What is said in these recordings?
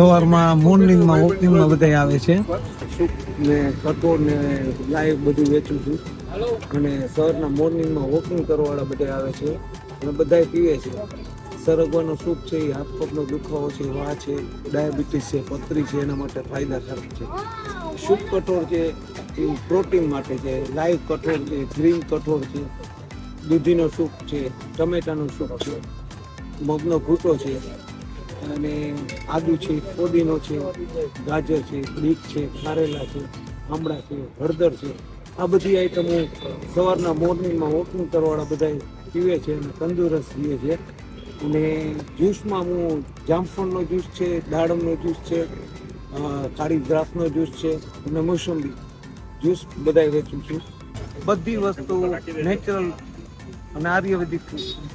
સવારમાં મોર્નિંગમાં ઓપનિંગમાં બધા આવે છે. ને કઠોળ ને લાઈવ બધું વેચું છું. અને સવારના મોર્નિંગમાં વોકિંગ કરવાવાળા બધા આવે છે. અને બધાય પીવે છે. સરગવાનો સૂપ છે, એ હાથ પગનો દુખાવો છે વા છે, ડાયાબિટીસ છે, પથરી છે, એના માટે ફાયદાકારક છે. સૂપ કઠોળ છે, એ પ્રોટીન માટે છે. લાઈવ કઠોળ છે ગ્રીન કઠોળ છે. દૂધીનો સૂપ છે, ટમેટાનો સૂપ છે, મગનો ઘૂંટો છે. અને આદુ છે, ફોદીનો છે, ગાજર છે, બીટ છે, કારેલા છે આમળા છે, હળદર છે. આ બધી આઈટમો સવારના મોર્નિંગમાં વોકિંગ કરવાવાળા બધા પીવે છે અને તંદુરસ્ત રહે છે. અને જ્યુસમાં હું જામફળનો જ્યુસ છે દાડમનો જ્યુસ છે કાળી દ્રાસનો જ્યુસ છે અને મોસંબી. જ્યુસ બધાય વેચું છું. બધી વસ્તુ નેચરલ અને આયુર્વેદિક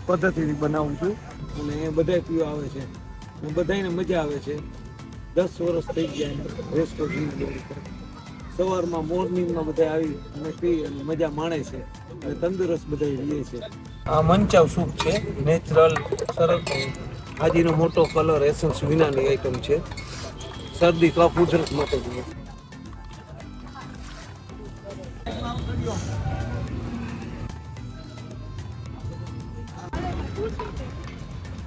પદ્ધતિથી બનાવું છું અને બધા પીવા આવે છે. બધાને મજા આવે છે. દસ વર્ષ થઈ ગયા રેસ્કો સવારમાં મોર્નિંગમાં બધા આવી અને પી અને મજા માણે છે. અને તંદુરસ્ત બધા રહીએ છે. આ મંચાવ સૂપ છે, નેચરલ સરસ હાજીનો મોટો કલર, એસન્સ વિનાની આઈટમ છે. શરદી, કફ, ઉધરસ માટે જોઈએ.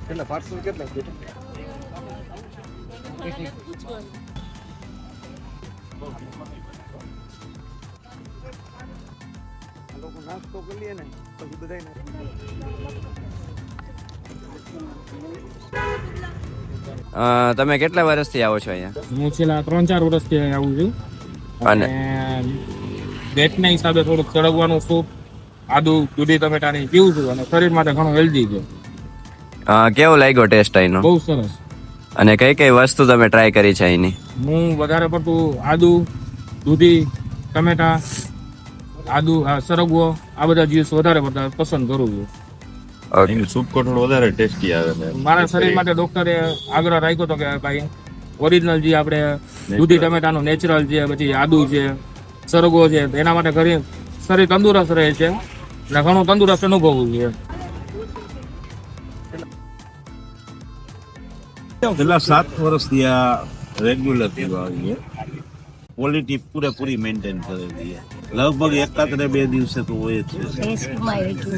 કેટલા પાર્સલ કેટલા લોકો નાસ્તો કરી લે ને પછી બધાય તમે કેટલા વર્ષથી આવો છો અહીંયા? હું છેલ્લા ત્રણ ચાર વર્ષથી અહીંયા આવું છું. અને? ડેટના હિસાબે થોડુંક ચડવવાનું સૂપ આદુ દૂધી ટમેટાની પીવું છું. અને શરીર માટે ઘણું હેલ્ધી છે. કેવો લાગ્યો ટેસ્ટ અહીંનો? બહુ સરસ. અને કઈ કઈ વસ્તુ તમે ટ્રાય કરી છે અહીંની હું વધારે પડતું આદુ દૂધી ટમેટા આદુ આ સરગવો આ બધા જ્યુસ વધારે પડતા પસંદ કરું છું. ઓકે સૂપ કઠોળ વધારે ટેસ્ટી આવે છે. મારા શરીર માટે ડોક્ટરે આગ્રહ રાખ્યો હતો કે ભાઈ ઓરિજિનલ જે આપણે દૂધી ટમેટાનું નેચરલ છે પછી આદુ છે સરગવો છે એના માટે ઘરે શરીર તંદુરસ્ત રહે છે. અને ઘણું તંદુરસ્ત અનુભવવું છે. છેલ્લા સાત વર્ષથી આ રેગ્યુલર પીવા આવીએ ક્વોલિટી પૂરેપૂરી મેન્ટેન કરેલી છે. લગભગ એકાત્રે બે દિવસે તો હોય જ છે.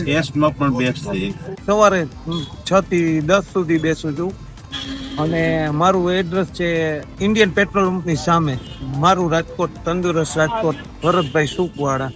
ટેસ્ટમાં પણ બેસ્ટ છે. સવારે છ થી દસ સુધી બેસું છું. અને મારું એડ્રેસ છે ઇન્ડિયન પેટ્રોલ પંપની સામે. મારું રાજકોટ તંદુરસ્ત રાજકોટ ભરતભાઈ સુપવાળા